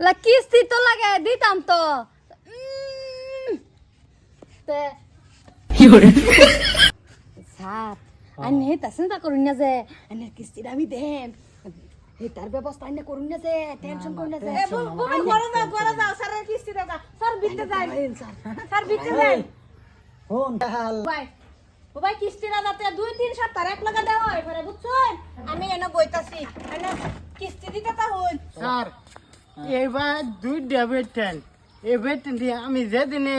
লা কিস্তি তো লাগে দিতাম তো। স্যার আইনে হেতা চিন্তা করুন না যে আইনে কিস্তিটা আমি দেন হেতার ব্যবস্থা আইনে করুন না যে টেনশন করুন না যে। স্যারের কিস্তি দাও স্যার যাই। স্যার। ফোন। কিস্তিটা যাতে দুই তিন সপ্তাহ এক লাগা দেওয়া হয় বুঝছেন? আমি এনে বইতাছি এনে কিস্তি দিতে তা হই স্যার এবার দুই ডেবিট এই বেতন দিয়ে আমি যেদিনে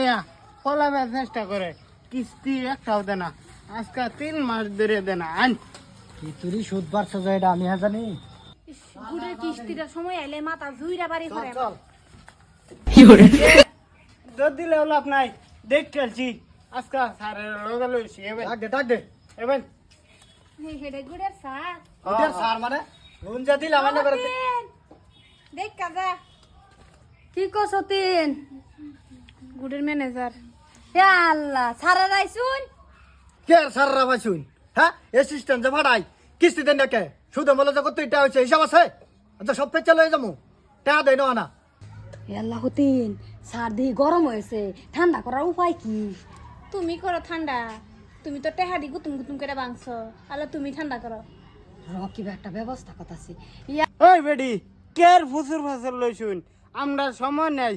ফলাবার চেষ্টা করে কিস্তি একটাও দেয় না আজকে তিন মাস ধরে দেয় না আন। কি তুই সুদ বাড়ছ যে এটা আমি হ্যাঁ জানি। গুড়ের কিস্তিটা সময় এলে মাথা জুইরা বাড়ি করে চল। দুধ দিলে লাভ নাই দেখ চলছি আজকে স্যারের লগে লইছি এবার। ডাক দে ডাক দে। এবার। হেডে গুড়ের স্যার। ওদের সার মানে? লোন যা দিলাম না করে দেখ কাজা কি কস তিন? গুড়ের ম্যানেজার হে আল্লাহ সারা রাইছুন কে সার শুন? হ্যাঁ অ্যাসিস্ট্যান্ট যে ভাড়াই কিস্তি দেন না কে? শুধু বলে যে কত এটা হয়েছে হিসাব আছে? আচ্ছা সব ফের চলে যাব। টাকা দেয় না আল্লাহ তিন সার দিয়ে গরম হয়েছে ঠান্ডা করার উপায় কি? তুমি করো ঠান্ডা। তুমি তো টেহাদি গুতুম গুতুম করে বাংছ আলো তুমি ঠান্ডা করো। রকি একটা ব্যবস্থা করতেছি। ওই বেডি কের ফুসুর ফাসুর লইছুন আমরা সময় নেই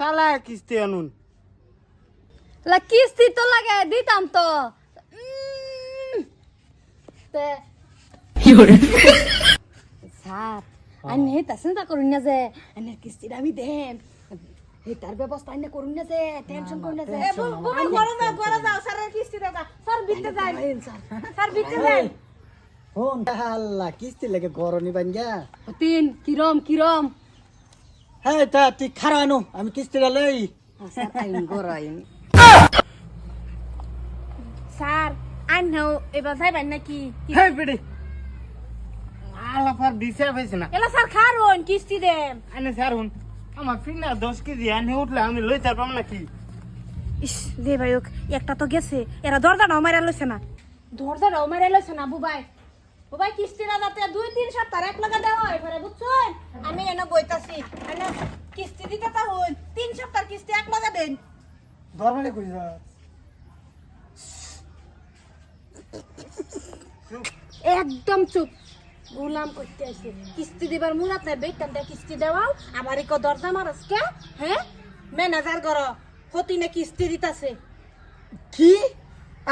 সালা কিস্তি আনুন লা কিস্তি তো লাগে দিতাম তো স্যার হেতা চিন্তা করুন না যে আইনের কিস্তিটা আমি দেন হেতার ব্যবস্থা আইনে করুন না যে টেনশন করুন না যে স্যারের কিস্তি দাও। স্যার বিলতে যাই স্যার বিলতে যাই ফোন? আল্লাহ কিস্তি লেগে গরনি বান গা তিন কিরম কিরম? হ্যাঁ তা তুই খারা আনো আমি কিস্তিটা লই। স্যার আইন স্যার আইন নাও এবার যাইবেন নাকি? হে বেডি। আলাপার দিছে পাইছে না। এলা স্যার খারুন কিস্তি দেন। আনে স্যার হুন। আমার ফিনা দশ কেজি আনে উঠলে আমি লই তার পাম নাকি? ইস দে ভাই একটা তো গেছে। এরা দরজাটাও মারা লইছে না। দরজাটাও মারা লইছে না বুবাই। বুবাই কিস্তিটা যাতে দুই তিন সপ্তাহ এক লাগা দেওয়া হয় ঘরে বুঝছেন? আমি এনে বইতাছি। এনে কিস্তি দিতে তা হই তিন সপ্তাহ কিস্তি এক লাগা দেন। দরমানে কই যা। একদম চুপ। গুলাম করতে আছে। কিস্তি দিবার মূল আপনার বেতন দিয়ে কিস্তি দেওয়াও। আমার ইকো দরজা মারস কে হ্যাঁ? ম্যানেজার করো হতি না কিস্তি দিতাছে। কি?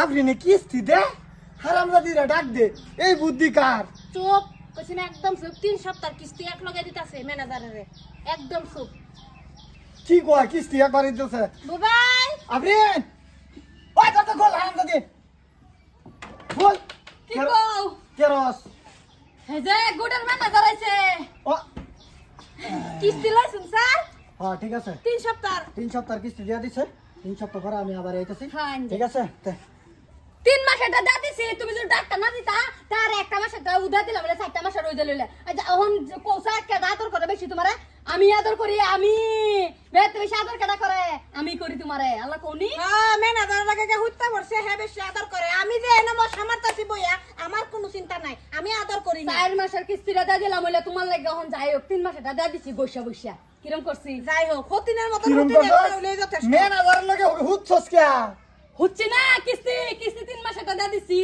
আপনি নে কিস্তি দে? হারামজাদিরা ডাক দে। এই বুদ্ধি কার? চুপ কইছি না একদম চুপ। তিন সপ্তাহ কিস্তি এক লগে দিতাছে ম্যানেজারের। একদম চুপ। কি কয় কিস্তি একবার দিতেছে? বুবাই! আপনি? ওই কত গোল হারামজাদি। বল। কি কও? কেরস। হে যে গুডের ম্যানেজার আইছে। ও। কিস্তি লইছুন স্যার? হ্যাঁ ঠিক আছে। তিন সপ্তাহ। তিন সপ্তাহ কিস্তি দিয়ে দিছে। তিন সপ্তাহ পরে আমি আবার আইতেছি। হ্যাঁ, ঠিক আছে। তিন মাসের টা দিছি তুমি যদি ডাক্তার না দিতা তার একটা মাসের টা উদা দিলাম বলে চারটা মাসের রইতে লইলে। আচ্ছা এখন কৌশা একটা আদর করে বেশি তোমারে আমি আদর করি আমি। বেত বেশি আদর কেটা করে? আমি করি তোমারে। আল্লাহ কোনি হ্যাঁ ম্যানেজার লাগে কে হুত্তা পড়ছে হ্যাঁ বেশি আদর করে। আমি যে এনে মোর সামারতাছি বইয়া আমার কোনো চিন্তা নাই। আমি আদর করি না। চার মাসের কিস্তিটা দিয়ে দিলাম বলে তোমার লাগে এখন যাই হোক তিন মাসের দিয়ে দিছি বৈশা বৈশা কিরম করছি? যাই হোক হতিনের মতো হতে করছস? হইলেই যথেষ্ট ম্যানেজারের লগে হুচ্ছস কিয়া? হচ্ছে না কিস্তি কিস্তি তিন মাসে টা দিয়ে দিছি।